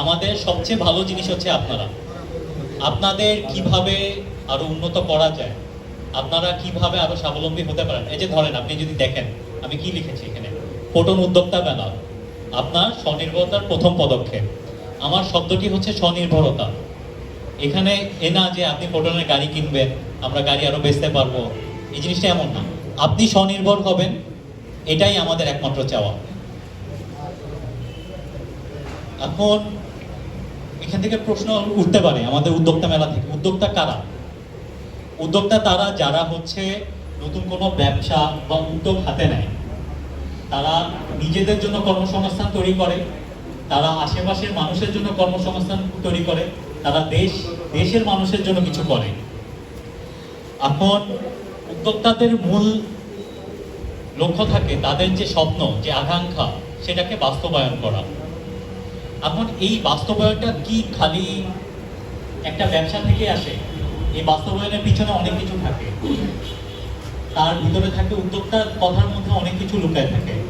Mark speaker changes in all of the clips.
Speaker 1: আমাদের সবচেয়ে ভালো জিনিস হচ্ছে আপনারা। আপনাদের কীভাবে আরও উন্নত করা যায়, আপনারা কীভাবে আরও স্বাবলম্বী হতে পারেন, এই যে ধরেন আপনি যদি দেখেন, আমি কি লিখেছি এখানে? ফোটন উদ্যোক্তা ব্যানার আপনার স্বনির্ভরতার প্রথম পদক্ষেপ। আমার শব্দটি হচ্ছে স্বনির্ভরতা। এখানে এ না যে আপনি ফোটনের গাড়ি কিনবেন, আমরা গাড়ি আরও বেচতে পারব, এই জিনিসটা এমন না। আপনি স্বনির্ভর হবেন, এটাই আমাদের একমাত্র চাওয়া। এখন এখান থেকে প্রশ্ন উঠতে পারে আমাদের উদ্যোক্তা মেলা থেকে। উদ্যোক্তা কারা? উদ্যোক্তা তারা যারা হচ্ছে নতুন কোনো ব্যবসা বা উদ্যোগ হাতে নেয়। তারা নিজেদের জন্য কর্মসংস্থান তৈরি করে, তারা আশেপাশের মানুষের জন্য কর্মসংস্থান তৈরি করে, তারা দেশ, দেশের মানুষের জন্য কিছু করে। এখন উদ্যোক্তাদের মূল লক্ষ্য থাকে তাদের যে স্বপ্ন, যে আকাঙ্ক্ষা, সেটাকে বাস্তবায়ন করা। এখন এই বাস্তবায়নটা কি খালি একটা ব্যবসা থেকে আসে? এই বাস্তবায়নের পিছনে অনেক কিছু থাকে। তার ভিতরে থাকে উদ্যোক্তার কথার মধ্যে অনেক কিছু লুকায় থাকে।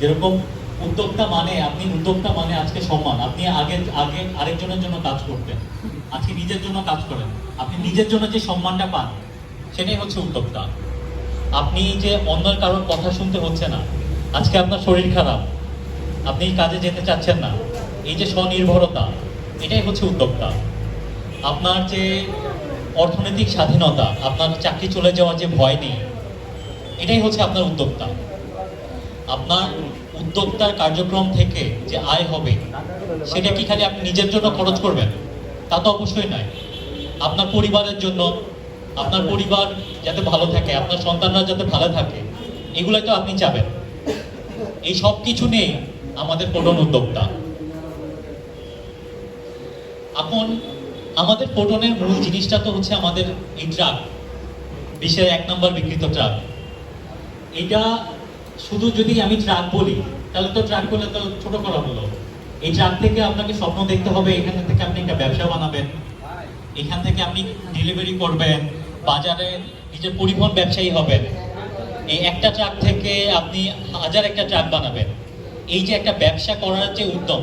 Speaker 1: যেরকম উদ্যোক্তা মানে আপনি উদ্যোক্তা মানে আজকে সম্মান। আপনি আগে আগে আরেকজনের জন্য কাজ করতেন। আজকে নিজের জন্য কাজ করেন। আপনি নিজের জন্য যে সম্মানটা পান, সেটাই হচ্ছে উদ্যোক্তা। আপনি যে অন্য কারোর কথা শুনতে হচ্ছে না, আজকে আপনার শরীর খারাপ। আপনি কাজে যেতে চাচ্ছেন না। এই যে স্বনির্ভরতা, এটাই হচ্ছে উদ্যোক্তা। আপনার যে অর্থনৈতিক স্বাধীনতা, আপনার চাকরি চলে যাওয়ার যে ভয় নেই, এটাই হচ্ছে আপনার উদ্যোক্তা। আপনার উদ্যোক্তার কার্যক্রম থেকে যে আয় হবে, সেটা কি খালি আপনি নিজের জন্য খরচ করবেন? তা তো অবশ্যই নয়। আপনার পরিবারের জন্য, আপনার পরিবার যাতে ভালো থাকে, আপনার সন্তানরা যাতে ভালো থাকে, এগুলোই তো আপনি চাবেন। এই সব কিছু নেই আমাদের প্রধান উদ্যোক্তা। এখন আমাদের ফোটনের মূল জিনিসটা তো হচ্ছে আমাদের এই ট্রাক বিশ্বের এক নম্বর বিকৃত ট্রাক এটা শুধু যদি আমি ট্রাক বলি, তাহলে তো ট্রাক বলে তো ছোট করা হলো। এই ট্রাক থেকে আপনাকে স্বপ্ন দেখতে হবে, এখান থেকে আপনি একটা ব্যবসা বানাবেন। এখান থেকে আপনি ডেলিভারি করবেন, বাজারে নিজের পরিবহন ব্যবসায়ী হবেন। এই একটা ট্রাক থেকে আপনি হাজার একটা ট্রাক বানাবেন। এই যে একটা ব্যবসা করার যে উদ্যম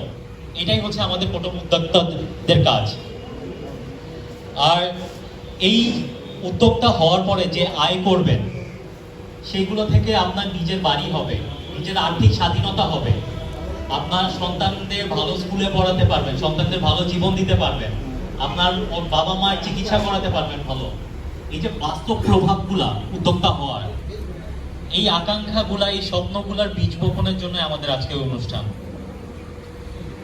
Speaker 1: এটাই হচ্ছে আমাদের প্রথম উদ্যোক্তাদের কাজ। আর এই উদ্যোক্তা হওয়ার পরে যে আয় করবেন, সেগুলো থেকে আপনার নিজের বাড়ি হবে, নিজের আর্থিক স্বাধীনতা হবে। আপনার সন্তানদের ভালো স্কুলে পড়াতে পারবেন, সন্তানদের ভালো জীবন দিতে পারবেন, আপনার বাবা মায়ের চিকিৎসা করাতে পারবেন ভালো। এই যে বাস্তব প্রভাবগুলা উদ্যোক্তা হওয়ার, এই আকাঙ্ক্ষাগুলা, এই স্বপ্নগুলার বীজ বপনের জন্য আমাদের আজকে অনুষ্ঠান।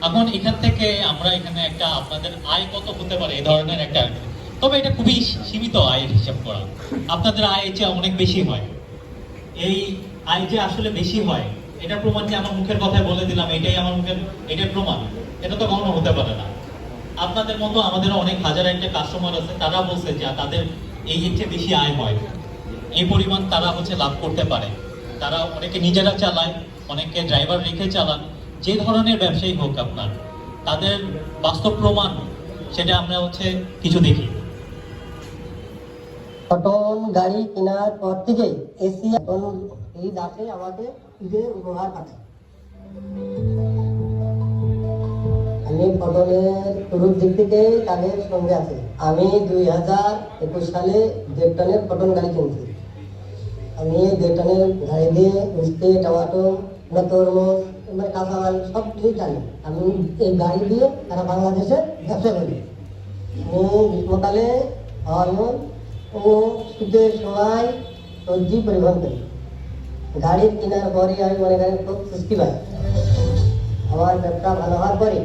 Speaker 1: এখন এখান থেকে আমরা এখানে একটা আপনাদের আয় কত হতে পারে এই ধরনের একটা তবে এটা খুবই সীমিত আয়ের হিসাব করা। আপনাদের আয় চেয়ে অনেক বেশি হয়। এই আয় যে আসলে বেশি হয় এটা প্রমাণ যে আমার মুখের কথায় বলে দিলাম? এটাই আমার মুখের এটাই প্রমাণ। এটা তো কখনো হতে পারে না। আপনাদের মতো আমাদের অনেক হাজার একটা কাস্টমার আছে, তারা বলছে যে তাদের এই চেয়ে বেশি আয় হয়। এই পরিমাণ তারা হচ্ছে লাভ করতে পারে। তারা অনেকে নিজেরা চালায়, অনেকে ড্রাইভার রেখে চালান। যে ধরনের ব্যবসায়ী হোক আপনার, তাদের বাস্তব প্রমাণ সেটা আমরা হচ্ছে কিছু দেখি।
Speaker 2: গাড়ি কেনার পর থেকে আসে আমাকে ঈদের উপহার পাঠায় আমি কটনের শুরুর দিক থেকে তাদের সঙ্গে আছি। আমি দুই হাজার একুশ সালে দেড় টনের কটন গাড়ি কিনছি। আমি দেড় টনের গাড়ি দিয়ে মিষ্টি, টমাটো তরমুজ মানে কাঁচামাল সব কিছুই জানি। আমি এই গাড়ি দিয়ে সারা বাংলাদেশে ব্যবসা করি। আমি গ্রীষ্মকালে হরমোন ও শীতের সময় সবজি পরিবহন করি। গাড়ি কেনার পরে আমি মনে করেন খুব সৃষ্টি পাই। আমার ব্যবসা ভালো হওয়ার পরে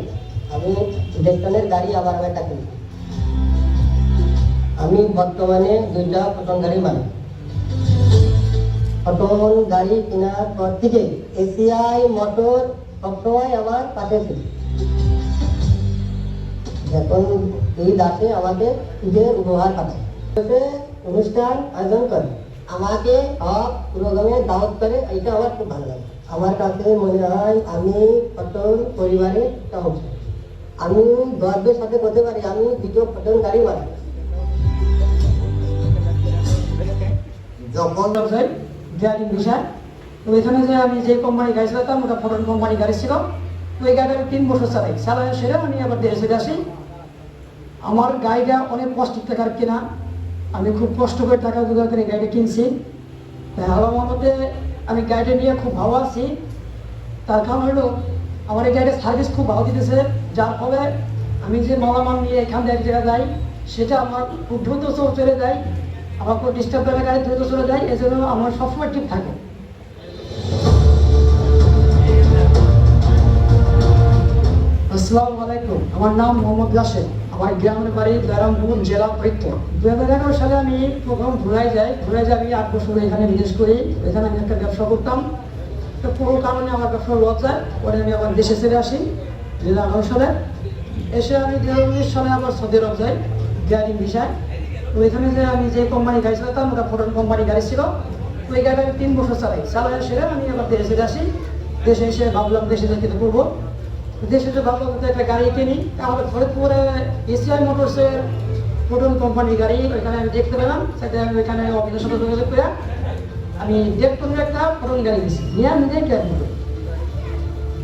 Speaker 2: আমি ইলেকট্রনের গাড়ি আবার একটা কিনি। আমি বর্তমানে দুইটা পটন গাড়ি মানি পটন গাড়ি কেনার পর থেকে এসিআই মোটর সবসময় আমার পাশে ছিল। যখন ঈদ আসে আমাকে ঈদের উপহার পাঠায়। অনুষ্ঠান আয়োজন করে। আমাকে সব প্রোগ্রামে দাওয়াত করে এটা আমার খুব ভালো লাগে। আমার কাছে মনে হয় আমি পটন পরিবারের অংশ আমি গর্বের সাথে বলতে পারি, আমি দ্বিতীয় পটন গাড়ি বানাই।
Speaker 3: যখন ডেয়ারিং বিষয় তো এখানে যে আমি যে কোম্পানি গাড়ি চালাতাম ওটা ফরেন কোম্পানি গাড়ি ছিল। তো ওই গাড়িটা আমি তিন বছর চালাই। চালাই সেরে আমি আবার দেশে আসি। আমার গাড়িটা অনেক কষ্ট টাকার কেনা। আমি খুব কষ্ট করে টাকা জোগাড় করে গাড়িটা কিনছি। আল্লাহ মতে আমি গাড়িটা নিয়ে খুব ভালো আছি। তার কারণ হলো, আমার এই গাড়িটার সার্ভিস খুব ভালো দিতেছে। যার ফলে আমি যে মালামাল নিয়ে এখান থেকে এক জায়গায় যাই, সেটা আমার খুব দ্রুত চলে যায়। আমার কোনো ডিস্টার্ব করে গাড়ি দ্রুত চলে যায় এই জন্য আমার সবসময় ঠিক থাকে। আসসালামু আলাইকুম, আমার নাম মোহাম্মদ ইয়াসিন আমার গ্রামের বাড়ি দারামপুর, জেলা ফরিদপুর। দু হাজার এগারো সালে আমি প্রথম ঘুরাই যাই ঘুরাই যাই আমি আট বছর এখানে বিদেশ করি। এখানে আমি একটা ব্যবসা করতাম। তো কোনো কারণে আমার ব্যবসা লস যায় পরে আমি আবার দেশে ছেড়ে আসি দু হাজার আঠারো সালে। এসে আমি দু হাজার উনিশ সালে আমার সৌদি আরব যাই, গ্যারিং ভিসায়। তো এখানে যে আমি যে কোম্পানি গাড়ি চালাতাম ওটা ফোটন কোম্পানি গাড়ি ছিল। ওই গাড়িটা আমি তিন বছর চালাই। চালাই সেরে আমি আবার দেশে ছেড়ে আসি দেশে এসে ভাবলাম দেশে যেতে করব। দেশে যে ভাবলাম যে একটা গাড়ি কিনি আমাদের ফরিদপুরে এসিআই মোটরসের ফোটন কোম্পানি গাড়ি, ওইখানে আমি দেখতে পেলাম। সেটা আমি ওইখানে অফিসের সাথে যোগাযোগ করে আমি দেখতাম একটা ফোটন গাড়ি দিয়েছি নিয়ে আমি নিজেই ক্যাব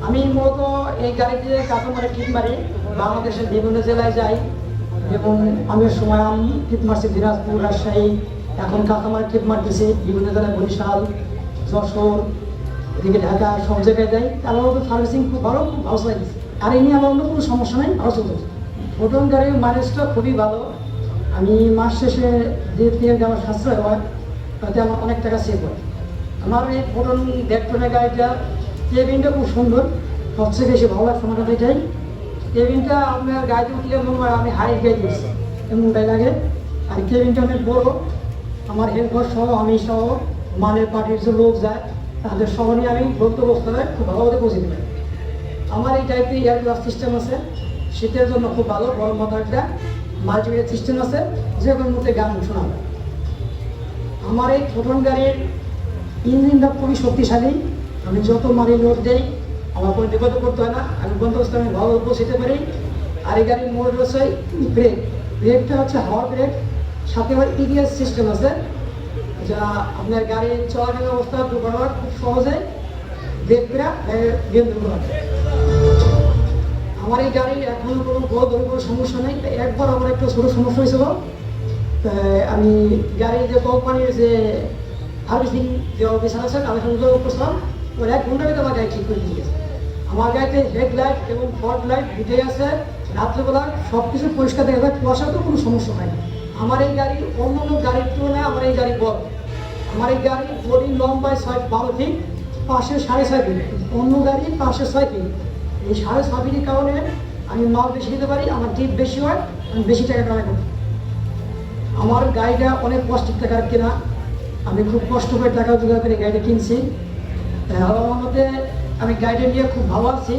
Speaker 3: আমি মূলত এই গাড়ি দিয়ে কাস্টমারে কিট মারি বাংলাদেশের বিভিন্ন জেলায় যাই। যেমন আমি সময় আমি কিট মারছি দিনাজপুর, রাজশাহী, এখন কাস্টমার কিট মারতেছি বিভিন্ন জেলায় বরিশাল, যশোর, এদিকে ঢাকা, সব জায়গায় দেয় আমার মতো সার্ভিসিং খুব ভালো খুব ভালো লাগছে আর এই নিয়ে আমার অন্য কোনো সমস্যা নেই, ভালো চলতেছে ফোটন গাড়ির মাইলেজটা খুবই ভালো। আমি মাস শেষে যে তেল আমার সাশ্রয় হয়, তাতে আমার অনেক টাকা সেভ হয়। আমার এই ফোটন ডেকটনের গাড়িটা কেবিনটা খুব সুন্দর, সবচেয়ে বেশি ভালো লাগছে আমার এটাই। কেবিনটা আপনার গাড়িতে উঠলে মনে হয় আমি হাই গাড়ি করছি এমনটাই লাগে। আর কেবিনটা অনেক বড়। আমার হেল্পার সহ, আমি সহ মানের পার্টির যে লোক যায়, তাদের সহ নিয়ে আমি গন্তব্যস্থলে খুব ভালোভাবে পৌঁছে দিই আমার এই টাইপের এয়ার গ্লাস সিস্টেম আছে। শীতের জন্য খুব ভালো, গরম মাথার একটা মাল্টিমিডিয়া সিস্টেম আছে। যে কোনো মুহূর্তে গান শোনা যায় আমার এই ফোটন গাড়ির ইঞ্জিনটা খুবই শক্তিশালী। আমি যত মারি লোড দেই আমার কোনো বিপদ করতে হয় না। আমি গন্তব্যস্থলে আমি ভালো পৌঁছতে পারি আর এই গাড়ির মোড রয়েছে ব্রেক। ব্রেকটা হচ্ছে হাওয়া ব্রেক। সাথে আবার ইডিএস সিস্টেম আছে, যা আপনার গাড়ি চলাচলের অবস্থা দুর্ঘটনা খুব সহজে আমার এই গাড়ি এখনও কোনো বড় কোনো সমস্যা নেই। একবার আমার একটা ছোটো সমস্যা হয়েছিল। আমি গাড়ি যে কোম্পানির যে সার্ভিসিং যে অফিসার আছেন আমি সঙ্গে করছিলাম। এক ঘণ্টার ভিতরে আমার গাড়ি ঠিক করে দিয়ে গেছে। আমার গাড়িতে হেডলাইট এবং ফগ লাইট দুটোই আছে। রাত্রেবেলা সব কিছু পরিষ্কার দেখা যায় কুয়াশা তো কোনো সমস্যা হয় আমার এই গাড়ি অন্য অন্য গাড়ির তুলনায় আমার এই গাড়ি বড়। আমার এই গাড়ি বডি, লম্বায় ছয়, বারো ফিট পাশে সাড়ে ছয় ফিট অন্য গাড়ি পাশে ছয় ফিট এই সাড়ে ছয় ফিটের কারণে আমি মাল বেশি দিতে পারি, আমার ডিপ বেশি হয়, আমি বেশি টাকা কামাই পারি। আমার গাড়িটা অনেক কষ্ট টাকার কেনা, আমি খুব কষ্ট করে টাকা জোগাড় করে গাড়িটা কিনছি। মতে আমি গাড়িটা নিয়ে খুব ভালো আছি।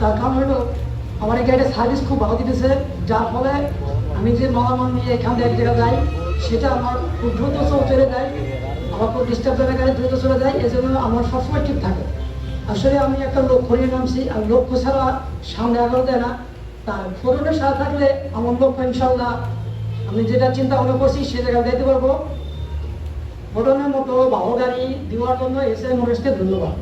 Speaker 3: তার কারণ হলো, আমার এই গাড়িটার সার্ভিস খুব ভালো দিতেছে। যার ফলে আমি যে মালামাল নিয়ে এখান থেকে এক জায়গায় যাই, সেটা আমার খুব দ্রুত চলে যায়। আমার কোনো ডিস্টার্ব করে গাড়ি দ্রুত চলে যায়। এই জন্য আমার সবসময় ঠিক থাকে। আসলে আমি একটা লক্ষ্য নিয়ে নামছি, আর লক্ষ্য ছাড়া সামনে আগানো দেয় না। তার ফোটনের সাথে থাকলে আমার লক্ষ্য ইনশাল্লাহ আমি যেটা চিন্তা ভাবনা করছি, সে জায়গায় যাইতে পারব। ফোটনের মতো ভালো গাড়ি দেওয়ার জন্য এসে মোটরসকে ধন্যবাদ।